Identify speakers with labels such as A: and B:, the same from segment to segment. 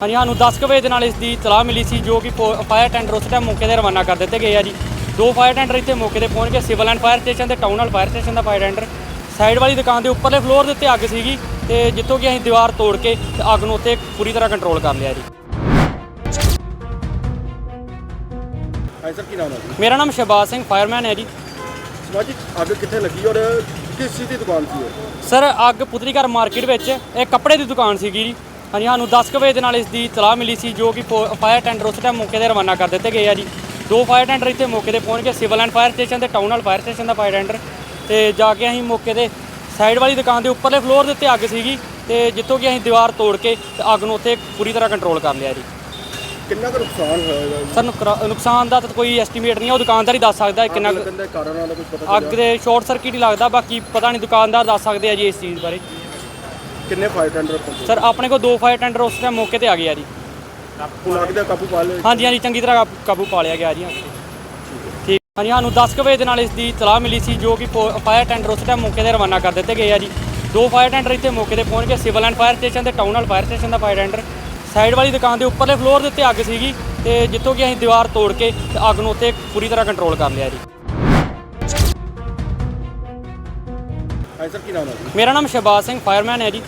A: ਹਾਂਜੀ ਸਾਨੂੰ 10 ਕੁ ਵਜੇ ਦੇ ਨਾਲ ਇਸ ਦੀ ਤਲਾਹ ਮਿਲੀ ਸੀ ਜੋ ਕਿ ਫਾਇਰ ਟੈਂਡਰ ਉਸ ਟਾਈਮ ਮੌਕੇ ਤੇ ਰਵਾਨਾ ਕਰ ਦਿੱਤੇ ਗਏ ਆ ਜੀ। ਦੋ ਫਾਇਰ ਟੈਂਡਰ ਇੱਥੇ ਮੌਕੇ ਤੇ ਪਹੁੰਚ ਕੇ ਸਿਵਲ ਐਂਡ ਫਾਇਰ ਸਟੇਸ਼ਨ ਤੇ ਟਾਊਨ ਵਾਲ ਫਾਇਰ ਸਟੇਸ਼ਨ ਦਾ ਫਾਇਰ ਟੈਂਡਰ ਸਾਈਡ ਵਾਲੀ ਦੁਕਾਨ ਦੇ ਉੱਪਰਲੇ ਫਲੋਰ ਦੇ ਉੱਤੇ ਅੱਗ ਸੀਗੀ ਤੇ ਜਿੱਥੋਂ ਕਿ ਅਸੀਂ ਦੀਵਾਰ ਤੋੜ ਕੇ ਅੱਗ ਨੂੰ ਉੱਥੇ ਪੂਰੀ ਤਰ੍ਹਾਂ ਕੰਟਰੋਲ ਕਰ ਲਿਆ ਜੀ।
B: ਹਾਂਜੀ ਸਰ ਕੀ ਨਾਮ ਹੈ ਜੀ?
A: ਮੇਰਾ ਨਾਮ ਸ਼ਹਬਾਜ਼ ਸਿੰਘ ਫਾਇਰਮੈਨ ਹੈ ਜੀ।
B: ਸਮਾਜਿਕ ਅੱਗ ਕਿੱਥੇ ਲੱਗੀ ਔਰ ਕਿਸ ਚੀਜ਼ ਦੀ ਦੁਕਾਨ ਸੀ
A: ਸਰ ਅੱਗ ਪੁਤਲੀਘਰ ਮਾਰਕੀਟ ਵਿੱਚ ਇਹ ਕੱਪੜੇ ਦੀ ਦੁਕਾਨ ਸੀਗੀ ਜੀ। ਹਾਂਜੀ ਸਾਨੂੰ 10 ਕੁ ਵਜੇ ਦੇ ਨਾਲ ਇਸ ਦੀ ਤਲਾਹ ਮਿਲੀ ਸੀ ਜੋ ਕਿ ਫਾਇਰ ਟੈਂਡਰ ਉਸ ਟਾਈਮ ਮੌਕੇ ਤੇ ਰਵਾਨਾ ਕਰ ਦਿੱਤੇ ਗਏ ਆ ਜੀ। ਦੋ ਫਾਇਰ ਟੈਂਡਰ ਇੱਥੇ ਮੌਕੇ ਤੇ ਪਹੁੰਚ ਕੇ ਸਿਵਲ ਐਂਡ ਫਾਇਰ ਸਟੇਸ਼ਨ ਤੇ ਟਾਊਨ ਵਾਲ ਫਾਇਰ ਸਟੇਸ਼ਨ ਦਾ ਫਾਇਰ ਟੈਂਡਰ ਤੇ ਜਾ ਕੇ ਅਸੀਂ ਮੌਕੇ ਤੇ ਸਾਈਡ ਵਾਲੀ ਦੁਕਾਨ ਦੇ ਉੱਪਰਲੇ ਫਲੋਰ ਦੇ ਉੱਤੇ ਅੱਗ ਸੀਗੀ ਤੇ ਜਿੱਥੋਂ ਕਿ ਅਸੀਂ ਦੀਵਾਰ ਤੋੜ ਕੇ ਅੱਗ ਨੂੰ ਉੱਥੇ ਪੂਰੀ ਤਰ੍ਹਾਂ ਕੰਟਰੋਲ ਕਰ ਲਿਆ ਜੀ।
B: ਕਿੰਨਾ ਕੁ ਨੁਕਸਾਨ ਹੋਇਆ?
A: ਸਰ ਨੁਕਸਾਨ ਦਾ ਤਾਂ ਕੋਈ ਐਸਟੀਮੇਟ ਨਹੀਂ ਹੈ ਉਹ ਦੁਕਾਨਦਾਰ ਹੀ ਦੱਸ ਸਕਦਾ ਹੈ ਕਿੰਨਾ
B: ਅੱਗ ਦੇ
A: ਸ਼ਾਰਟ ਸਰਕਟ ਹੀ ਲੱਗਦਾ ਬਾਕੀ ਪਤਾ ਨਹੀਂ ਦੁਕਾਨਦਾਰ ਦੱਸ ਸਕਦੇ ਆ ਜੀ ਇਸ ਚੀਜ਼ ਬਾਰੇ।
B: ਕਿੰਨੇ ਫਾਇਰ ਟੈਂਡਰ ਪਹੁੰਚੇ
A: ਸਰ ਆਪਣੇ ਕੋਲ ਦੋ ਫਾਇਰ ਟੈਂਡਰ ਉਸ ਟਾਈਮ ਮੌਕੇ ਤੇ ਆ ਗਏ ਆ ਜੀ।
B: ਹੁਣ ਅੱਗ ਦਾ ਕਾਬੂ ਪਾ ਲਿਆ?
A: ਹਾਂਜੀ ਹਾਂਜੀ ਚੰਗੀ ਤਰ੍ਹਾਂ ਕਾਬੂ- ਕਾਬੂ ਪਾ ਲਿਆ ਗਿਆ ਜੀ ਹਾਂ ਠੀਕ। ਹਾਂਜੀ ਸਾਨੂੰ 10 ਕੁ ਵਜੇ ਦੇ ਨਾਲ ਇਸ ਦੀ ਤਲਾਹ ਮਿਲੀ ਸੀ ਜੋ ਕਿ ਫਾਇਰ ਟੈਂਡਰ ਉਸ ਟਾਈਮ ਮੌਕੇ ਤੇ ਰਵਾਨਾ ਕਰ ਦਿੱਤੇ ਗਏ ਆ ਜੀ। ਦੋ ਫਾਇਰ ਟੈਂਡਰ ਇੱਥੇ ਮੌਕੇ ਤੇ ਪਹੁੰਚ ਕੇ ਸਿਵਲ ਐਂਡ ਫਾਇਰ ਸਟੇਸ਼ਨ ਤੇ ਟਾਊਨ ਵਾਲ ਫਾਇਰ ਸਟੇਸ਼ਨ ਦਾ ਫਾਇਰ ਟੈਂਡਰ ਸਾਈਡ ਵਾਲੀ ਦੁਕਾਨ ਦੇ ਉੱਪਰਲੇ ਫਲੋਰ ਦੇ ਉੱਤੇ ਅੱਗ ਸੀਗੀ ਤੇ ਜਿੱਥੋਂ ਕਿ ਅਸੀਂ ਦੀਵਾਰ ਤੋੜ ਕੇ ਤੇ ਅੱਗ ਨੂੰ ਉੱਥੇ ਪੂਰੀ ਤਰ੍ਹਾਂ ਕੰਟਰੋਲ ਕਰ ਲਿਆ ਜੀ।
B: ਹਾਂਜੀ ਸਰ ਕੀ ਨਾਮ ਹੈ ਜੀ?
A: ਮੇਰਾ ਨਾਮ ਸ਼ਹਬਾਜ਼ ਸਿੰਘ ਫਾਇਰਮੈਨ ਹੈ ਜੀ।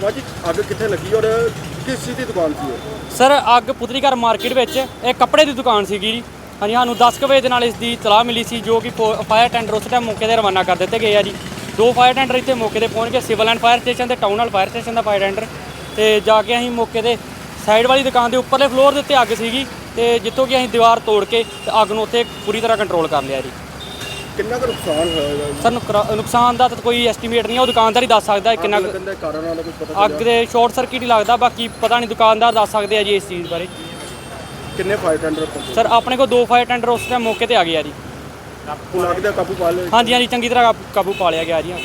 B: ਸਮਾਜਿਕ ਅੱਗ ਕਿੱਥੇ ਲੱਗੀ ਔਰ ਕਿਸ ਚੀਜ਼ ਦੀ ਦੁਕਾਨ ਸੀ ਇਹ?
A: ਸਰ, ਅੱਗ ਪੁਤਲੀਘਰ ਮਾਰਕੀਟ ਵਿੱਚ ਇਹ ਕੱਪੜੇ ਦੀ ਦੁਕਾਨ ਸੀਗੀ ਜੀ। ਹਾਂਜੀ, ਸਾਨੂੰ 10 ਕੁ ਵਜੇ ਦੇ ਨਾਲ ਇਸ ਦੀ ਤਲਾਹ ਮਿਲੀ ਸੀ, ਜੋ ਕਿ ਫੋ- ਫਾਇਰ ਟੈਂਡਰ ਉਸ ਟਾਈਮ ਮੌਕੇ ਤੇ ਰਵਾਨਾ ਕਰ ਦਿੱਤੇ ਗਏ ਆ ਜੀ। ਦੋ ਫਾਇਰ ਟੈਂਡਰ ਇੱਥੇ ਮੌਕੇ ਤੇ ਪਹੁੰਚ ਗਏ ਸਿਵਲ ਐਂਡ ਫਾਇਰ ਸਟੇਸ਼ਨ ਤੇ ਟਾਊਨ ਵਾਲ ਫਾਇਰ ਸਟੇਸ਼ਨ ਦਾ ਫਾਇਰ ਟੈਂਡਰ ਤੇ ਜਾ ਕੇ ਅਸੀਂ ਮੌਕੇ ਤੇ ਸਾਈਡ ਵਾਲੀ ਦੁਕਾਨ ਦੇ ਉੱਪਰਲੇ ਫਲੋਰ ਦੇ ਉੱਤੇ ਅੱਗ ਸੀਗੀ। ਤੇ ਜਿੱਥੋਂ ਕਿ ਅਸੀਂ ਦੀਵਾਰ ਤੋੜ ਕੇ ਤੇ ਅੱਗ ਨੂੰ ਉੱਥੇ ਪੂਰੀ ਤਰ੍ਹਾਂ ਕੰਟਰੋਲ ਕਰ ਲਿਆ ਜੀ।
B: ਕਿੰਨਾ ਕੁ ਨੁਕਸਾਨ ਹੋਇਆ ਇਹਦਾ?
A: ਸਰ ਨੁਕਰਾ- ਨੁਕਸਾਨ ਦਾ ਤਾਂ ਕੋਈ ਐਸਟੀਮੇਟ ਨਹੀਂ ਹੈ ਉਹ ਦੁਕਾਨਦਾਰ ਹੀ ਦੱਸ ਸਕਦਾ ਹੈ
B: ਅੱਗ
A: ਕਿੰਨਾ ਕੁ-
B: ਲੱਗਣ ਦੇ ਕਾਰਨਾਂ ਦਾ ਕੁਝ ਪਤਾ
A: ਅੱਗ ਦੇ ਸ਼ਾਰਟ ਸਰਕਟ ਹੀ ਲੱਗਦਾ ਬਾਕੀ ਪਤਾ ਨਹੀਂ ਦੁਕਾਨਦਾਰ ਦੱਸ ਸਕਦੇ ਆ ਜੀ ਇਸ ਚੀਜ਼ ਬਾਰੇ।
B: ਕਿੰਨੇ ਫਾਇਰ ਟੈਂਡਰ ਪਹੁੰਚੇ
A: ਸਰ ਆਪਣੇ ਕੋਲ ਦੋ ਫਾਇਰ ਟੈਂਡਰ ਉਸ ਟਾਈਮ ਮੌਕੇ ਤੇ ਆ ਗਏ ਆ ਜੀ।
B: ਹੁਣ ਅੱਗ ਦਾ ਕਾਬੂ ਪਾ ਲਿਆ
A: ਹਾਂਜੀ ਹਾਂਜੀ ਚੰਗੀ ਤਰ੍ਹਾਂ ਕਾਬੂ- ਕਾਬੂ ਪਾ ਲਿਆ ਗਿਆ ਜੀ ਹਾਂ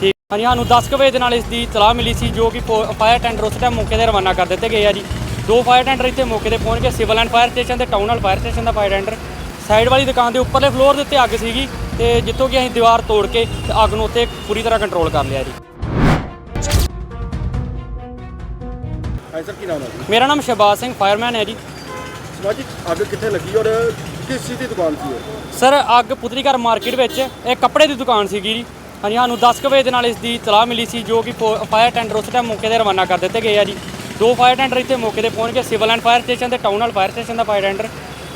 A: ਠੀਕ। ਹਾਂਜੀ ਸਾਨੂੰ 10 ਕੁ ਵਜੇ ਦੇ ਨਾਲ ਇਸ ਦੀ ਤਲਾਹ ਮਿਲੀ ਸੀ ਜੋ ਕਿ ਫੋ- ਫਾਇਰ ਟੈਂਡਰ ਉਸ ਟਾਈਮ ਮੌਕੇ ਤੇ ਰਵਾਨਾ ਕਰ ਦਿੱਤੇ ਗਏ ਆ ਜੀ। ਦੋ ਫਾਇਰ ਟੈਂਡਰ ਇੱਥੇ ਮੌਕੇ ਤੇ ਪਹੁੰਚ ਕੇ ਸਿਵਲ ਐਂਡ ਫਾਇਰ ਸਟੇਸ਼ਨ ਤੇ ਟਾਊਨ ਵਾਲ ਫਾਇਰ ਸਟੇਸ਼ਨ ਦਾ ਫਾਇਰ ਟੈਂਡਰ ਸਾਈਡ ਵਾਲੀ ਦੁਕਾਨ ਦੇ ਉੱਪਰਲੇ ਫਲੋਰ ਦੇ ਉੱਤੇ ਅੱਗ ਸੀਗੀ ਤੇ ਜਿੱਥੋਂ ਕਿ ਅਸੀਂ ਦੀਵਾਰ ਤੋੜ ਕੇ ਤੇ ਅੱਗ ਨੂੰ ਉੱਥੇ ਪੂਰੀ ਤਰ੍ਹਾਂ ਕੰਟਰੋਲ ਕਰ ਲਿਆ ਜੀ।
B: ਹਾਂਜੀ ਸਰ ਕੀ ਨਾਮ ਹੈ ਜੀ?
A: ਮੇਰਾ ਨਾਮ ਸ਼ਹਬਾਜ਼ ਸਿੰਘ ਫਾਇਰਮੈਨ ਹੈ ਜੀ।
B: ਸਮਾਜਿਕ ਅੱਗ ਕਿੱਥੇ ਲੱਗੀ ਔਰ ਕਿਸ ਚੀਜ਼ ਦੀ ਦੁਕਾਨ ਸੀ ਇਹ?
A: ਸਰ ਅੱਗ ਪੁਤਲੀਘਰ ਮਾਰਕੀਟ ਵਿੱਚ ਇਹ ਕੱਪੜੇ ਦੀ ਦੁਕਾਨ ਸੀਗੀ ਜੀ। ਹਾਂਜੀ ਸਾਨੂੰ 10 ਕੁ ਵਜੇ ਦੇ ਨਾਲ ਇਸ ਦੀ ਤਲਾਹ ਮਿਲੀ ਸੀ ਜੋ ਕਿ ਫਾਇਰ ਟੈਂਡਰ ਉਸ ਟਾਈਮ ਮੌਕੇ ਤੇ ਰਵਾਨਾ ਕਰ ਦਿੱਤੇ ਗਏ ਆ ਜੀ। ਦੋ ਫਾਇਰ ਟੈਂਡਰ ਇੱਥੇ ਮੌਕੇ ਤੇ ਪਹੁੰਚ ਕੇ ਸਿਵਲ ਐਂਡ ਫਾਇਰ ਸਟੇਸ਼ਨ ਤੇ ਟਾਊਨ ਵਾਲ ਫਾਇਰ ਸਟੇਸ਼ਨ ਦਾ ਫਾਇਰ ਟੈਂਡਰ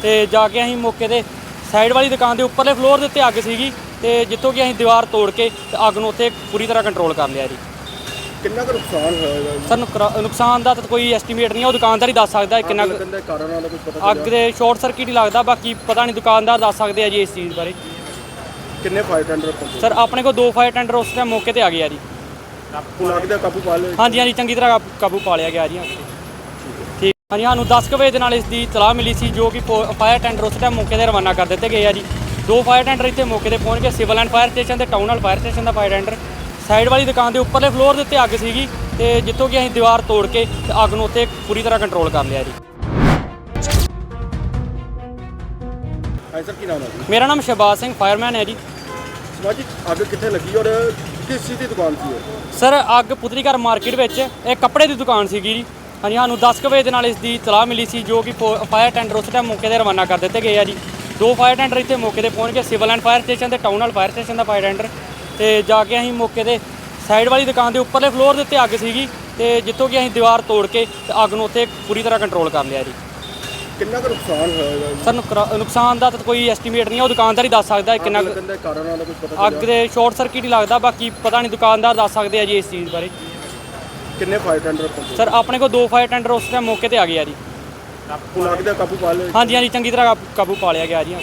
A: ਤੇ ਜਾ ਕੇ ਅਸੀਂ ਮੌਕੇ ਤੇ ਸਾਈਡ ਵਾਲੀ ਦੁਕਾਨ ਦੇ ਉੱਪਰਲੇ ਫਲੋਰ ਦੇ ਉੱਤੇ ਅੱਗ ਸੀਗੀ ਤੇ ਜਿੱਥੋਂ ਕਿ ਅਸੀਂ ਦੀਵਾਰ ਤੋੜ ਕੇ ਤੇ ਅੱਗ ਨੂੰ ਉੱਥੇ ਪੂਰੀ ਤਰ੍ਹਾਂ ਕੰਟਰੋਲ ਕਰ ਲਿਆ ਜੀ।
B: ਕਿੰਨਾ ਕੁ ਨੁਕਸਾਨ ਹੋਇਆ ਇਹਦਾ ਜੀ?
A: ਸਰ ਨੁਕਰਾ- ਨੁਕਸਾਨ ਦਾ ਤਾਂ ਕੋਈ ਐਸਟੀਮੇਟ ਨਹੀਂ ਹੈ ਉਹ ਦੁਕਾਨਦਾਰ ਹੀ ਦੱਸ ਸਕਦਾ ਹੈ ਕਿੰਨਾ ਕੁ-
B: ਲੱਗਣ ਦੇ ਕਾਰਨਾਂ ਦਾ ਕੁਝ ਪਤਾ
A: ਅੱਗ ਦੇ ਸ਼ਾਰਟ ਸਰਕਟ ਹੀ ਲੱਗਦਾ ਬਾਕੀ ਪਤਾ ਨਹੀਂ ਦੁਕਾਨਦਾਰ ਦੱਸ ਸਕਦੇ ਆ ਜੀ ਇਸ ਚੀਜ਼ ਬਾਰੇ।
B: ਕਿੰਨੇ ਫਾਇਰ ਟੈਂਡਰ ਪਹੁੰਚੇ
A: ਸਰ ਆਪਣੇ ਕੋਲ ਦੋ ਫਾਇਰ ਟੈਂਡਰ ਉਸ ਟਾਈਮ ਮੌਕੇ ਤੇ ਆ ਗਏ ਆ ਜੀ।
B: ਹੁਣ ਅੱਗ ਦਾ ਕਾਬੂ ਪਾ ਲਿਆ
A: ਹਾਂਜੀ ਹਾਂਜੀ ਚੰਗੀ ਤਰ੍ਹਾਂ ਕਾਬੂ- ਪਾ ਲਿਆ ਗਿਆ ਜੀ। ਹਾਂਜੀ ਸਾਨੂੰ 10 ਕੁ ਵਜੇ ਦੇ ਨਾਲ ਇਸ ਦੀ ਤਲਾਹ ਮਿਲੀ ਸੀ ਜੋ ਕਿ ਫਾਇਰ ਟੈਂਡਰ ਉਸ ਟਾਈਮ ਮੌਕੇ ਤੇ ਰਵਾਨਾ ਕਰ ਦਿੱਤੇ ਗਏ ਆ ਜੀ। ਦੋ ਫਾਇਰ ਟੈਂਡਰ ਇੱਥੇ ਮੌਕੇ ਤੇ ਪਹੁੰਚ ਕੇ ਸਿਵਲ ਐਂਡ ਫਾਇਰ ਸਟੇਸ਼ਨ ਤੇ ਟਾਊਨ ਵਾਲ ਫਾਇਰ ਸਟੇਸ਼ਨ ਦਾ ਫਾਇਰ ਟੈਂਡਰ ਸਾਈਡ ਵਾਲੀ ਦੁਕਾਨ ਦੇ ਉੱਪਰਲੇ ਫਲੋਰ ਦੇ ਉੱਤੇ ਅੱਗ ਸੀਗੀ ਤੇ ਜਿੱਥੋਂ ਕਿ ਅਸੀਂ ਦੀਵਾਰ ਤੋੜ ਕੇ ਅੱਗ ਨੂੰ ਉੱਥੇ ਪੂਰੀ ਤਰ੍ਹਾਂ ਕੰਟਰੋਲ ਕਰ ਲਿਆ ਜੀ।
B: ਹਾਂਜੀ ਸਰ ਕੀ ਨਾਮ ਹੈ ਜੀ?
A: ਮੇਰਾ ਨਾਮ ਸ਼ਹਬਾਜ਼ ਸਿੰਘ ਫਾਇਰਮੈਨ ਹੈ ਜੀ।
B: ਸਮਾਜਿਕ ਅੱਗ ਕਿੱਥੇ ਲੱਗੀ ਔਰ ਕਿਸ ਚੀਜ਼ ਦੀ ਦੁਕਾਨ ਸੀ ਇਹ?
A: ਸਰ ਅੱਗ ਪੁਤਲੀਘਰ ਮਾਰਕੀਟ ਵਿੱਚ ਇਹ ਕੱਪੜੇ ਦੀ ਦੁਕਾਨ ਸੀਗੀ ਜੀ। ਹਾਂਜੀ ਸਾਨੂੰ 10 ਕੁ ਵਜੇ ਦੇ ਨਾਲ ਇਸ ਦੀ ਤਲਾਹ ਮਿਲੀ ਸੀ ਜੋ ਕਿ ਫਾਇਰ ਟੈਂਡਰ ਉਸ ਟਾਈਮ ਮੌਕੇ ਤੇ ਰਵਾਨਾ ਕਰ ਦਿੱਤੇ ਗਏ ਆ ਜੀ। ਦੋ ਫਾਇਰ ਟੈਂਡਰ ਇੱਥੇ ਮੌਕੇ ਤੇ ਪਹੁੰਚ ਕੇ ਸਿਵਲ ਐਂਡ ਫਾਇਰ ਸਟੇਸ਼ਨ ਤੇ ਟਾਊਨ ਵਾਲ ਫਾਇਰ ਸਟੇਸ਼ਨ ਦਾ ਫਾਇਰ ਟੈਂਡਰ ਤੇ ਜਾ ਕੇ ਅਸੀਂ ਮੌਕੇ ਤੇ ਸਾਈਡ ਵਾਲੀ ਦੁਕਾਨ ਦੇ ਉੱਪਰਲੇ ਫਲੋਰ ਦੇ ਉੱਤੇ ਅੱਗ ਸੀਗੀ ਤੇ ਜਿੱਥੋਂ ਕਿ ਅਸੀਂ ਦੀਵਾਰ ਤੋੜ ਕੇ ਤੇ ਅੱਗ ਨੂੰ ਉੱਥੇ ਪੂਰੀ ਤਰ੍ਹਾਂ ਕੰਟਰੋਲ ਕਰ ਲਿਆ ਜੀ।
B: ਕਿੰਨਾ ਕੁ ਨੁਕਸਾਨ ਹੋਇਆ?
A: ਸਰ ਨੁਕਰਾ- ਨੁਕਸਾਨ ਦਾ ਤਾਂ ਕੋਈ ਐਸਟੀਮੇਟ ਨਹੀਂ ਹੈ ਉਹ ਦੁਕਾਨਦਾਰ ਹੀ ਦੱਸ ਸਕਦਾ ਹੈ ਕਿੰਨਾ ਕੁ-
B: ਲੱਗਣ ਦੇ ਕਾਰਨਾਂ ਦਾ ਕੁਝ ਪਤਾ
A: ਅੱਗ ਦੇ ਸ਼ਾਰਟ ਸਰਕਟ ਹੀ ਲੱਗਦਾ ਬਾਕੀ ਪਤਾ ਨਹੀਂ ਦੁਕਾਨਦਾਰ ਦੱਸ ਸਕਦੇ ਆ ਜੀ ਇਸ ਚੀਜ਼ ਬਾਰੇ।
B: ਕਿੰਨੇ ਫਾਇਰ ਟੈਂਡਰ ਪਹੁੰਚੇ
A: ਸਰ ਆਪਣੇ ਕੋਲ ਦੋ ਫਾਇਰ ਟੈਂਡਰ ਉਸ ਟਾਈਮ ਮੌਕੇ ਤੇ ਆ ਗਏ ਆ ਜੀ।
B: ਅੱਗ ਦਾ ਕਾਬੂ ਪਾ ਲਿਆ
A: ਹਾਂਜੀ ਹਾਂਜੀ ਚੰਗੀ ਤਰ੍ਹਾਂ ਕਾਬੂ- ਪਾ ਲਿਆ ਗਿਆ ਜੀ ਹਾਂ